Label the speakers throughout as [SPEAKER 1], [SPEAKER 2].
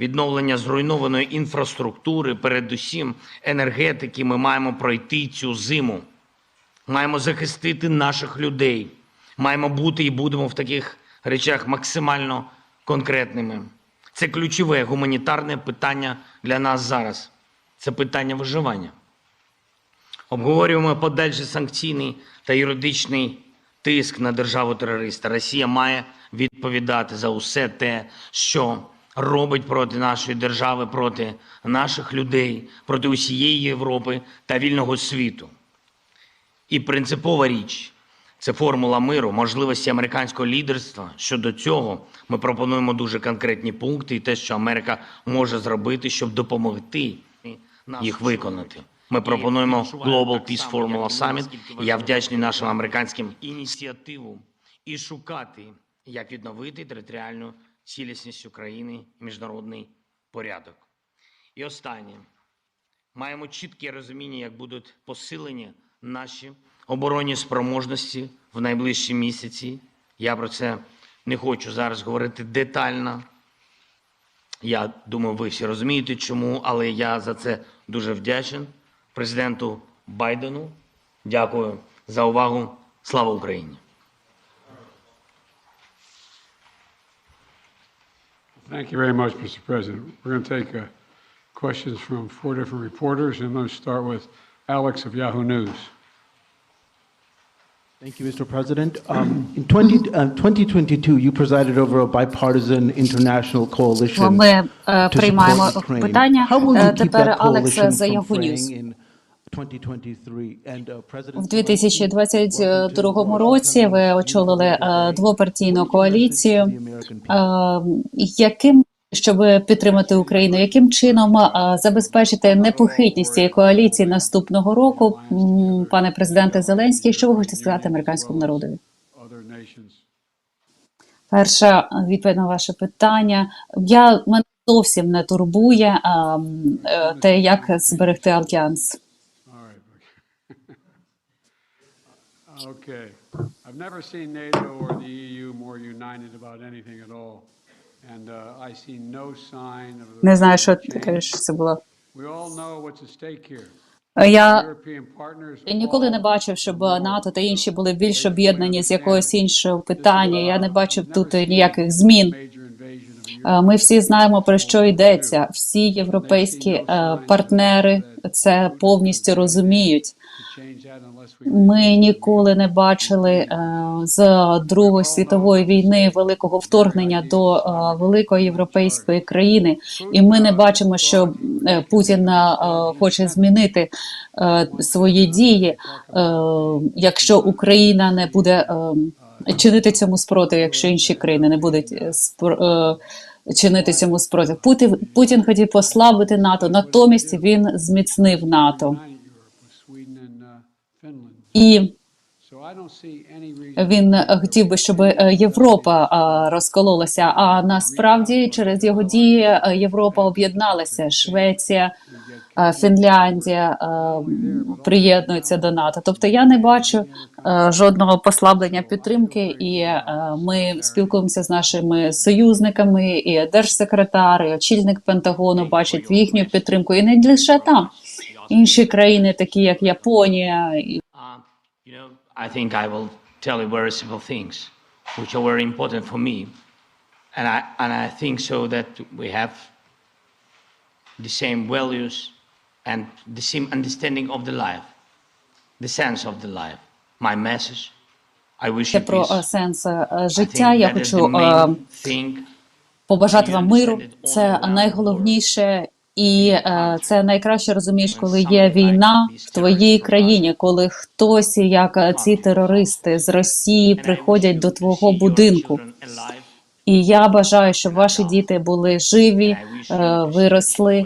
[SPEAKER 1] відновлення зруйнованої інфраструктури, передусім енергетики, ми маємо пройти цю зиму. Маємо захистити наших людей. Маємо бути і будемо в таких речах максимально конкретними. Це ключове гуманітарне питання для нас зараз. Це питання виживання. Обговорюємо подальший санкційний та юридичний тиск на державу терориста. Росія має відповідати за усе те, що робить проти нашої держави, проти наших людей, проти усієї Європи та вільного світу. І принципова річ це формула миру, можливості американського лідерства. Щодо цього ми пропонуємо дуже конкретні пункти і те, що Америка може зробити, щоб допомогти їх виконати. Ми пропонуємо Global Peace Formula Summit. І я вдячний нашим американським ініціативам і шукати, як відновити територіальну цілісність України і міжнародний порядок. І останнє. Маємо чітке розуміння, як будуть посилені наші оборонні спроможності в найближчі місяці. Я про це не хочу зараз говорити детально. Я думаю, ви всі розумієте, чому, але я за це дуже вдячен президенту Байдену. Дякую за увагу. Слава Україні!
[SPEAKER 2] Thank you very much, Mr. President. We're going to take uh, questions from four different reporters, and I'm going to start with Alex of Yahoo News.
[SPEAKER 3] Thank you, Mr. President. Um, In 20 uh, 2022, you presided over a bipartisan international coalition
[SPEAKER 4] Ми е,
[SPEAKER 3] to
[SPEAKER 4] приймаємо
[SPEAKER 3] support Ukraine.
[SPEAKER 4] питання.
[SPEAKER 3] How will
[SPEAKER 4] Е,
[SPEAKER 3] you keep
[SPEAKER 4] Тепер
[SPEAKER 3] that
[SPEAKER 4] Алекс
[SPEAKER 3] coalition
[SPEAKER 4] за
[SPEAKER 3] from
[SPEAKER 4] Yahoo
[SPEAKER 3] fraying
[SPEAKER 4] News.
[SPEAKER 3] In 2023? And, uh, President
[SPEAKER 4] 2022 році ви очолили е, двопартійну коаліцію. Е, Яким щоб підтримати Україну, яким чином е, забезпечити непохитність цієї коаліції наступного року, пане президенте Зеленський? Що ви хочете сказати американському народові? Перша відповідь на ваше питання. Я мене зовсім не турбує а, е, те, як зберегти альянс.
[SPEAKER 2] All right. Okay. I've never seen NATO or the EU more united about anything at all. And uh, I see no sign of
[SPEAKER 4] Не знаю, що таке що це було.
[SPEAKER 2] We all know what's at stake here.
[SPEAKER 4] Е, Я
[SPEAKER 2] European partners
[SPEAKER 4] я ніколи не бачив, щоб НАТО та інші були більш об'єднані з якогось іншого питання. Я не бачив тут ніяких змін. Е, Ми всі знаємо про що йдеться. Всі європейські е, партнери це повністю розуміють. Ми ніколи не бачили е, з Другої світової війни великого вторгнення до е, великої європейської країни, і ми не бачимо, що е, Путін хоче змінити свої дії, якщо Україна не буде чинити цьому спротив, якщо інші країни не будуть е, чинити цьому спротив. Путін Путін хотів послабити НАТО, натомість він зміцнив НАТО.
[SPEAKER 2] united Europe with Sweden and uh, Finland.
[SPEAKER 4] І Він е, хотів би, щоб е, Європа е, розкололася. А насправді через його дії Європа об'єдналася. Швеція, Фінляндія приєднуються до НАТО. Тобто я не бачу жодного послаблення підтримки, і ми спілкуємося з нашими союзниками, і держсекретар, і очільник Пентагону бачать їхню підтримку, і не лише там. Інші країни, такі як Японія,
[SPEAKER 1] you know, I think I will tell you very simple things, which are very important for me, and I and I think so that we have the same values and the same understanding of the life, the sense of the life. My message. I wish
[SPEAKER 4] Це
[SPEAKER 1] you
[SPEAKER 4] про
[SPEAKER 1] peace.
[SPEAKER 4] е, сенс е,
[SPEAKER 1] I
[SPEAKER 4] життя.
[SPEAKER 1] think
[SPEAKER 4] Я
[SPEAKER 1] that is
[SPEAKER 4] хочу
[SPEAKER 1] the main
[SPEAKER 4] е,
[SPEAKER 1] thing.
[SPEAKER 4] побажати вам миру. Це найголовніше, і е, це найкраще розумієш, коли є війна в твоїй країні, коли хтось, як е, ці терористи з Росії, приходять до твого будинку. І я бажаю, щоб ваші діти були живі, е, виросли.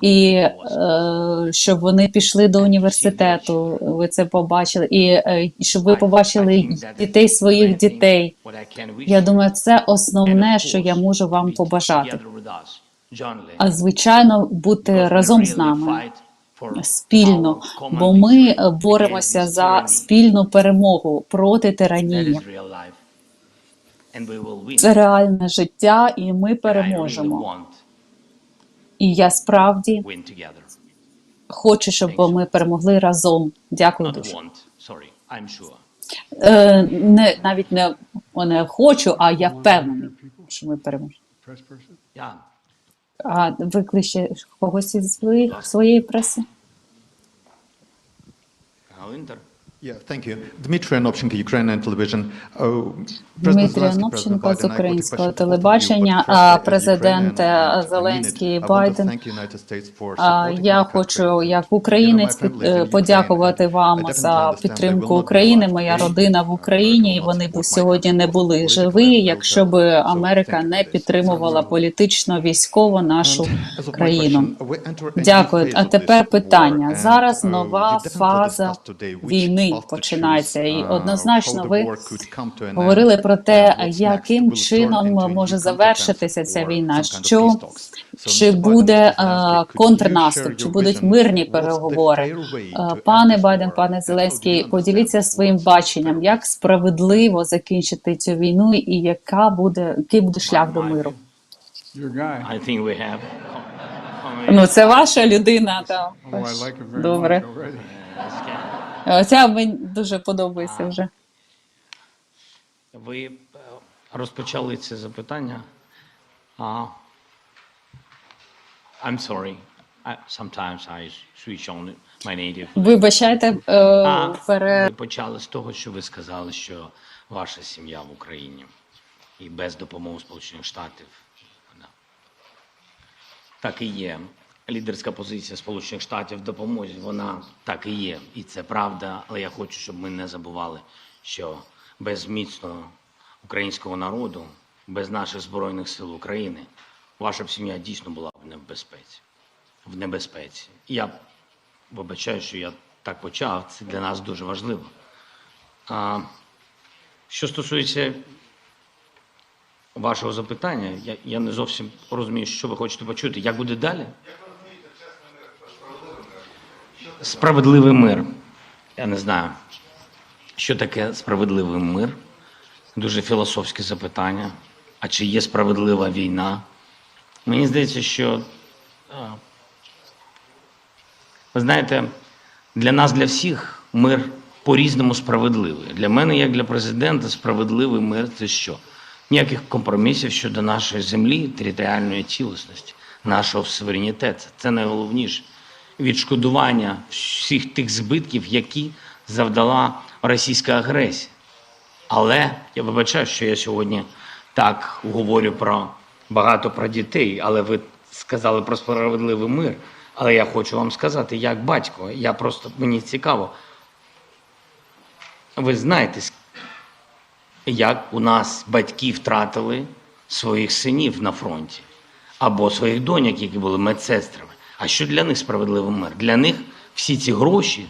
[SPEAKER 4] І е, щоб вони пішли до університету, ви це побачили, і е, щоб ви побачили дітей своїх дітей. Я думаю, це основне, що я можу вам побажати. А звичайно, бути разом з нами спільно, бо ми е, боремося за спільну перемогу проти тиранії. Це реальне життя, і ми переможемо. І я справді хочу, щоб ми перемогли разом. Дякую дуже. Е, не навіть не, не хочу, а я впевнений, що ми переможемо. А викличе когось із своїх своєї преси?
[SPEAKER 1] Галинтер.
[SPEAKER 5] Yeah, thank you. Dmitry Anopchenko, Ukrainian television. Oh, Zelensky,
[SPEAKER 4] Анопченко з українського телебачення, президент Зеленський Байден. я хочу, як українець, е, подякувати вам за підтримку України. Моя родина в
[SPEAKER 5] uh,
[SPEAKER 4] Україні, і вони б сьогодні не були живі, якщо б Америка не підтримувала політично, військово нашу країну. Дякую. А тепер питання. Зараз
[SPEAKER 5] uh,
[SPEAKER 4] нова фаза війни починається. І однозначно ви говорили про те, яким чином може завершитися ця війна, що чи буде контрнаступ, чи будуть мирні переговори? Пане Байден, пане Зеленський, поділіться своїм баченням, як справедливо закінчити цю війну і яка буде, який буде шлях до миру. Ну, це ваша людина, так.
[SPEAKER 2] Oh,
[SPEAKER 4] Добре. Оця мені дуже подобається вже.
[SPEAKER 1] Ви е, розпочали це запитання. А, I'm sorry. I, sometimes I switch on my native.
[SPEAKER 4] Вибачайте, е,
[SPEAKER 1] А,
[SPEAKER 4] пере...
[SPEAKER 1] ви почали з того, що ви сказали, що ваша сім'я в Україні і без допомоги Сполучених Штатів. Так і є. Лідерська позиція Сполучених Штатів в допомозі, вона так і є. І це правда. Але я хочу, щоб ми не забували, що без міцного українського народу, без наших Збройних сил України, ваша б сім'я дійсно була в небезпеці. В небезпеці. Я вибачаю, що я так почав. Це для нас дуже важливо. А, що стосується вашого запитання, я, я не зовсім розумію, що ви хочете почути. Як буде далі? Справедливий мир. Я не знаю, що таке справедливий мир. Дуже філософське запитання. А чи є справедлива війна? Мені здається, що ви знаєте, для нас, для всіх, мир по-різному справедливий. Для мене, як для президента, справедливий мир це що? Ніяких компромісів щодо нашої землі, територіальної цілісності, нашого суверенітету. Це найголовніше. Відшкодування всіх тих збитків, які завдала російська агресія. Але я вибачаю, що я сьогодні так говорю про багато про дітей, але ви сказали про справедливий мир. Але я хочу вам сказати, як батько, я просто мені цікаво. Ви знаєте, як у нас батьки втратили своїх синів на фронті або своїх доньок, які були медсестрами. А що для них справедливий мир? Для них всі ці гроші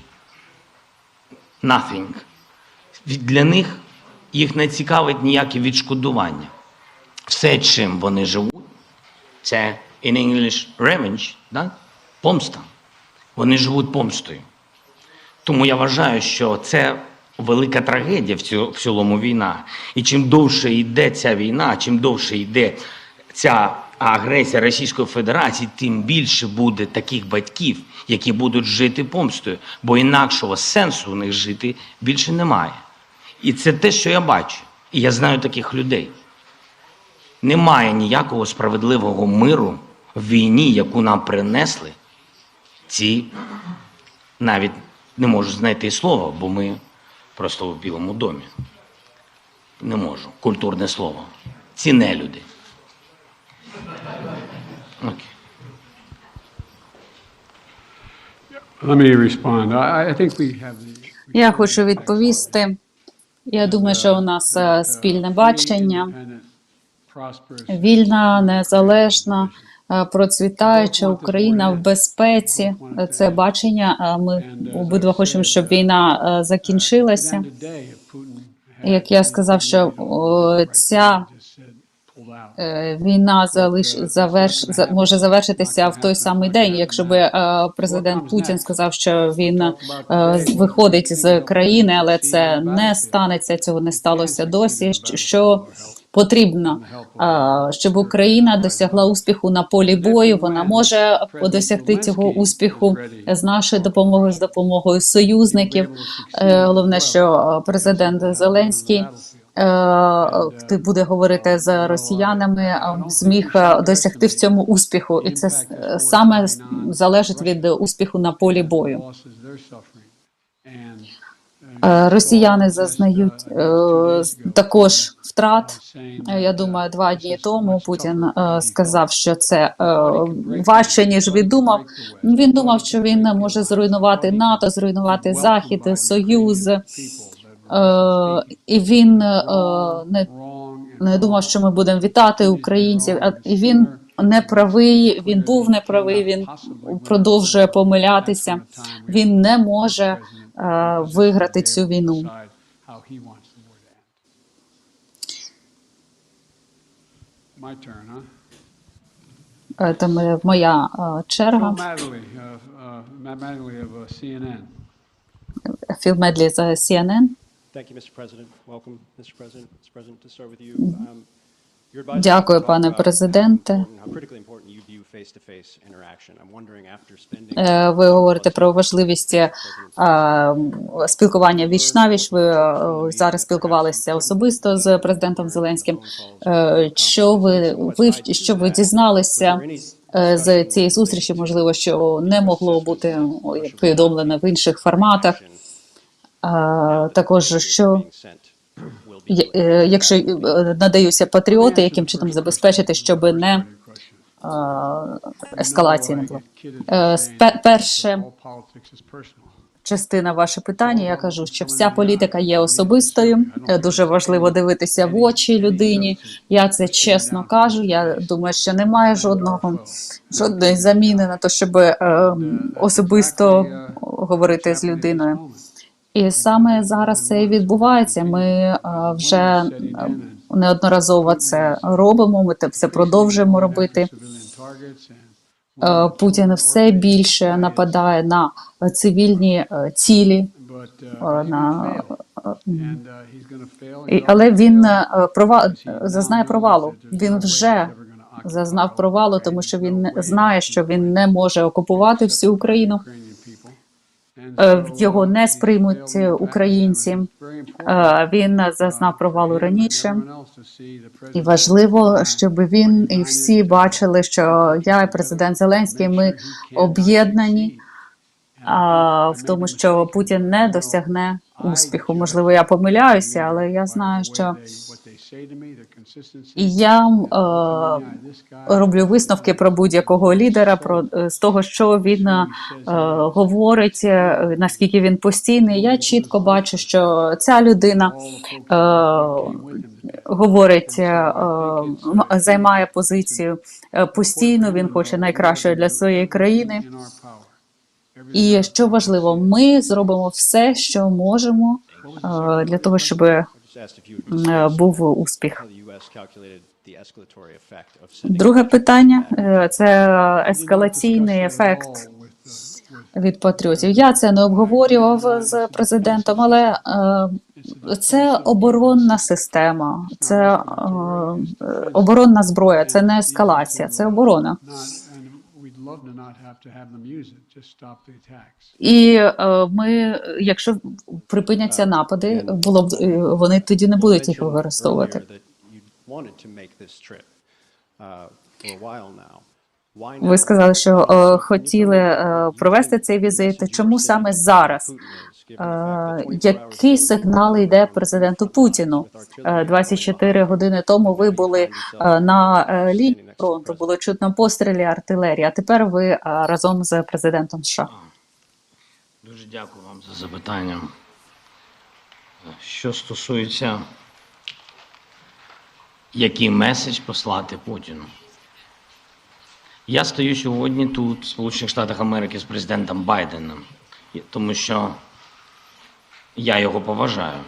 [SPEAKER 1] nothing. Для них їх не цікавить ніяке відшкодування. Все, чим вони живуть, це in English revenge, да? помста. Вони живуть помстою. Тому я вважаю, що це велика трагедія в цілому війна. І чим довше йде ця війна, чим довше йде ця агресія Російської Федерації, тим більше буде таких батьків, які будуть жити помстою, бо інакшого сенсу в них жити більше немає. І це те, що я бачу. І я знаю таких людей. Немає ніякого справедливого миру в війні, яку нам принесли ці навіть не можу знайти слова, бо ми просто в Білому домі. Не можу. Культурне слово. Ці нелюди. Окей.
[SPEAKER 2] Let me respond.
[SPEAKER 4] Я хочу відповісти. Я думаю, що у нас е, спільне бачення. Вільна, незалежна, е, процвітаюча Україна в безпеці. Це бачення. Ми обидва хочемо, щоб війна е, закінчилася. Як я сказав, що ця війна залиш заверш може завершитися в той самий день. Якщо би е, президент Путін сказав, що він е, виходить з країни, але це не станеться. Цього не сталося досі. Що потрібно, е, щоб Україна досягла успіху на полі бою. Вона може досягти цього успіху з нашою допомогою, з допомогою союзників. Е, Головне, що е, президент Зеленський е, буде говорити з росіянами, е, зміг е, досягти в цьому успіху, і це е, саме залежить від успіху на полі бою. Е, Росіяни зазнають е, також втрат. Е, Я думаю, два дні тому Путін е, сказав, що це е, важче ніж він думав. Він думав, що він може зруйнувати НАТО, зруйнувати Захід, Союз. Е, і він е, не, не думав, що ми будемо вітати українців. А він не правий. Він був неправий. Він продовжує помилятися. Він не може е, виграти цю війну. Е, Тому моя черга. Філ Медлі з CNN.
[SPEAKER 6] Thank you, Mr. President. Welcome, Mr. President. Mr. President, to start with you. Um,
[SPEAKER 4] Дякую, пане президенте.
[SPEAKER 6] how important- How critically important you view face-to-face interaction. I'm wondering after spending.
[SPEAKER 4] Е, Ви говорите про важливість е, спілкування віч навіч. Ви е, зараз спілкувалися особисто з президентом Зеленським. Що ви ви що ви дізналися з цієї зустрічі? Можливо, що не могло бути повідомлено в інших форматах. Також що е, якщо е, надаються патріоти, яким чином забезпечити, щоб не ескалації не було. Е, перше частина ваше питання. Я кажу, що вся політика є особистою. Дуже важливо дивитися в очі людині. Я це чесно кажу. Я думаю, що немає жодного жодної заміни на те, щоб е, особисто говорити з людиною. І саме зараз це і відбувається. Ми е, вже е, неодноразово це робимо. Ми все продовжуємо робити. Е, Путін все більше нападає на цивільні цілі. на але він
[SPEAKER 2] failed.
[SPEAKER 4] прова...
[SPEAKER 2] He's
[SPEAKER 4] зазнає провалу. Він вже зазнав провалу, тому що він знає, що він не може окупувати всю Україну.
[SPEAKER 2] Ukrainian people. And
[SPEAKER 4] Е,
[SPEAKER 2] so,
[SPEAKER 4] Його
[SPEAKER 2] uh,
[SPEAKER 4] не сприймуть
[SPEAKER 2] past,
[SPEAKER 4] українці. Е, Він зазнав провалу раніше. І важливо, щоб він і всі бачили, що я і президент Зеленський ми об'єднані в тому, що Путін не досягне успіху. Можливо, я помиляюся, але я знаю, що і я е, роблю висновки про будь-якого лідера, про е, з того, що він е, говорить, е, наскільки він постійний. Я чітко бачу, що ця людина е, говорить, е, е, займає позицію е, постійно. Він хоче найкращого для своєї країни. І що важливо, ми зробимо все, що можемо е, для того, щоб е, був успіх. Друге питання е, це ескалаційний ефект від патріотів. Я це не обговорював з президентом, але е, це оборонна система, це оборонна зброя, це не ескалація, це оборона. І е, ми, якщо припиняться напади, було б е, вони тоді не будуть їх використовувати. Ви сказали, що е, хотіли е, провести цей візит. Чому саме зараз? Е, Які сигнали йде президенту Путіну? Е, 24 години тому ви були е, на е, лінії фронту, було чутно пострілі артилерії. А тепер ви е, разом з президентом США.
[SPEAKER 1] Дуже дякую вам за запитання. Що стосується, який меседж послати Путіну. Я стою сьогодні тут, в Сполучених Штатах Америки, з президентом Байденом, тому що я його поважаю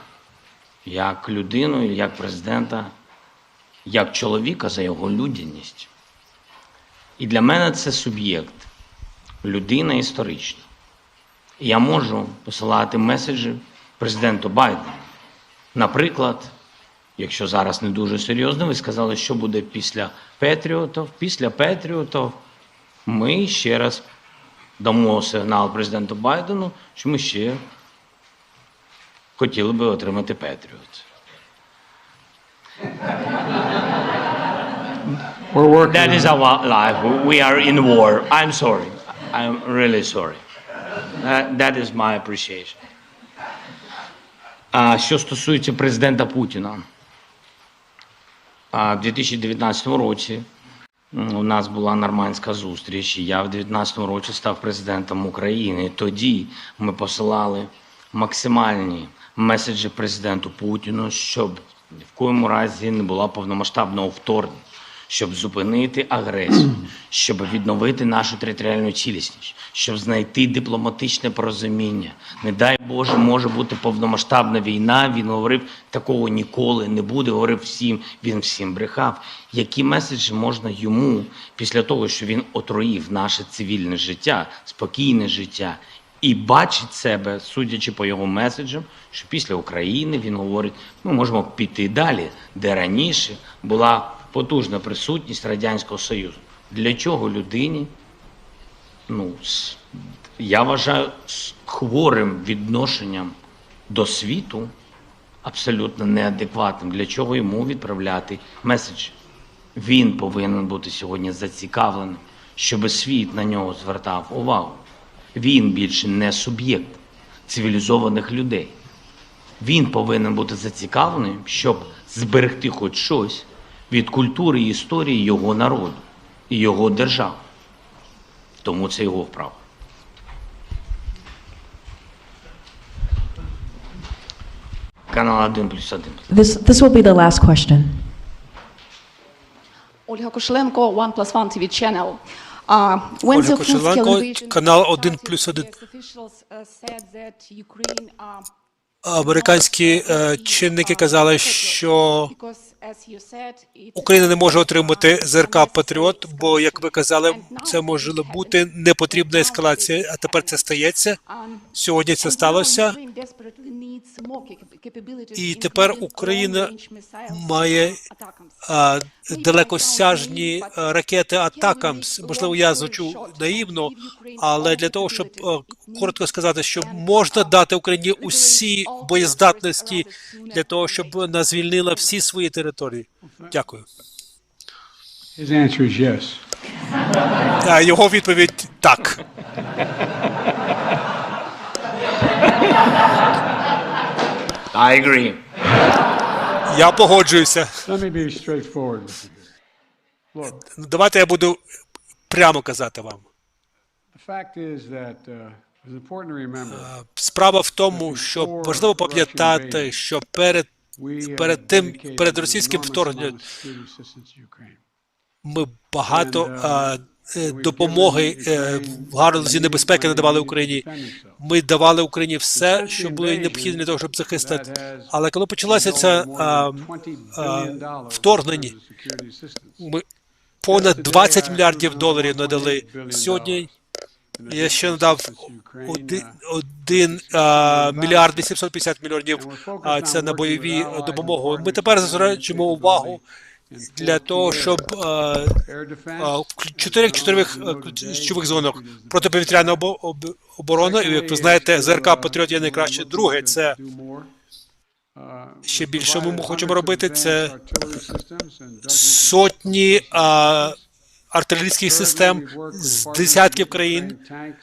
[SPEAKER 1] як людину, як президента, як чоловіка за його людяність. І для мене це суб'єкт, людина історична. Я можу посилати меседжі президенту Байдену. Наприклад, Якщо зараз не дуже серйозно, ви сказали, що буде після Петріотів. Після Петріотів ми ще раз дамо сигнал президенту Байдену, що ми ще хотіли би отримати Петріот.
[SPEAKER 2] We're working
[SPEAKER 1] That is our life. We are in war. I'm sorry. I'm really sorry. That, that is my appreciation. А що стосується президента Путіна, а в 2019 році у нас була нормандська зустріч, я в 2019 році став президентом України. Тоді ми посилали максимальні меседжі президенту Путіну, щоб в коєму разі не була повномасштабного вторгнення, щоб зупинити агресію, щоб відновити нашу територіальну цілісність, щоб знайти дипломатичне порозуміння. Не дай Боже, може бути повномасштабна війна. Він говорив, такого ніколи не буде. Говорив всім, він всім брехав. Які меседжі можна йому після того, що він отруїв наше цивільне життя, спокійне життя? І бачить себе, судячи по його меседжам, що після України він говорить, ми можемо піти далі, де раніше була потужна присутність Радянського Союзу. Для чого людині, ну, я вважаю, з хворим відношенням до світу абсолютно неадекватним. Для чого йому відправляти меседжі? Він повинен бути сьогодні зацікавленим, щоб світ на нього звертав увагу. Він більше не суб'єкт цивілізованих людей. Він повинен бути зацікавлений, щоб зберегти хоч щось від культури і історії його народу і його держави. Тому це його вправа. Канал 1 плюс 1.
[SPEAKER 7] This, this will be the last question.
[SPEAKER 8] Ольга Кошеленко, One Plus One TV channel. Uh, when
[SPEAKER 9] Ольга Кошеленко, канал 1 плюс 1. Американські е, чинники казали, що Україна не може отримати ЗРК Патріот, бо, як ви казали, це може бути непотрібна ескалація. А тепер це стається. Сьогодні це сталося.
[SPEAKER 8] І тепер Україна
[SPEAKER 9] має а, далекосяжні ракети Атакамс. Можливо, я звучу наївно, але для того, щоб а, коротко сказати, що можна дати Україні усі боєздатності для того, щоб вона звільнила всі свої території. Дякую.
[SPEAKER 2] His answer is yes.
[SPEAKER 9] А його відповідь так.
[SPEAKER 1] I agree.
[SPEAKER 9] Я погоджуюся.
[SPEAKER 2] Let me be straightforward with you
[SPEAKER 9] Давайте я буду прямо казати вам.
[SPEAKER 2] the fact is that uh, remember
[SPEAKER 9] Справа в тому, що важливо пам'ятати, що перед перед тим, перед російським вторгненням ми багато а, е, допомоги е, в галузі небезпеки надавали Україні. Ми давали Україні все, що було їй необхідне для того, щоб захистити. Але коли почалося це а, а, вторгнення, ми понад 20 мільярдів доларів надали. Сьогодні я ще надав один, мільярд 850 мільйонів. Це на бойові допомогу. Ми тепер зосереджуємо увагу для того, щоб чотирьох чотирьох ключових зонах протиповітряна оборона. І як ви знаєте, ЗРК Патріот є найкраще. Друге, це ще більше ми хочемо робити. Це сотні а, артилерійських систем з десятків країн.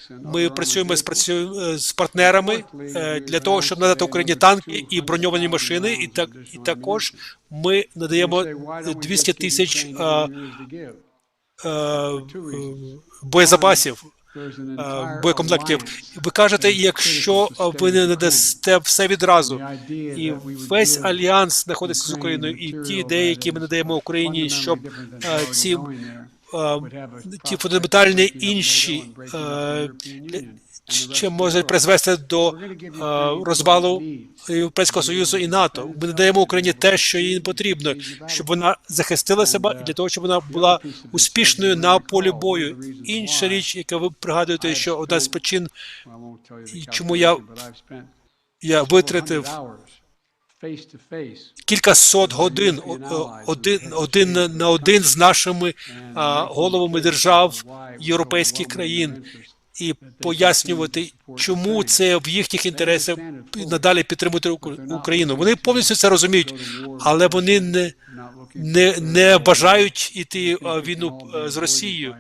[SPEAKER 9] Ми працюємо з працюємо з партнерами е, для того, щоб надати Україні танки і броньовані машини. І так і також ми надаємо 200 тисяч е, е, боєзапасів. Боєкомплектів. Ви кажете, якщо ви не надасте все відразу, і весь альянс знаходиться з Україною, і ті ідеї, які ми надаємо Україні, щоб ці ті фундаментальні інші е, ч- чим може призвести до е, розвалу Європейського Союзу і НАТО. Ми надаємо Україні те, що їй потрібно, щоб вона захистила себе і для того, щоб вона була успішною на полі бою. Інша річ, яка ви пригадуєте, що одна з причин, чому я- я витратив
[SPEAKER 2] face-to-face.
[SPEAKER 9] кілька сот годин один, один на- один з нашими головами держав європейських країн і пояснювати, чому це в їхніх інтересах надалі підтримувати Україну. Вони повністю це розуміють, але вони не, не, не бажають іти війну з Росією.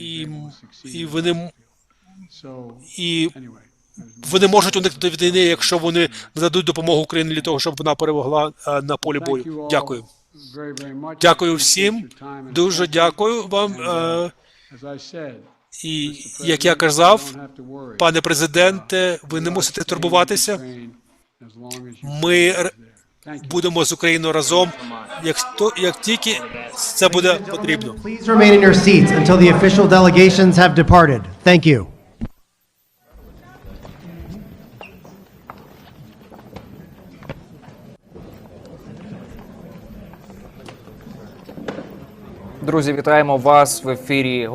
[SPEAKER 9] І, і вони і вони можуть уникнути війни, якщо вони нададуть допомогу Україні для того, щоб вона перемогла на полі бою. Дякую. Дякую всім. Дуже дякую вам. е, І як я казав, пане президенте, ви не мусите турбуватися. Ми будемо з Україною разом, як, то- як тільки це буде потрібно.
[SPEAKER 10] Please remain in your seats until the official delegations have departed. Thank you.
[SPEAKER 11] Друзі, вітаємо вас в ефірі.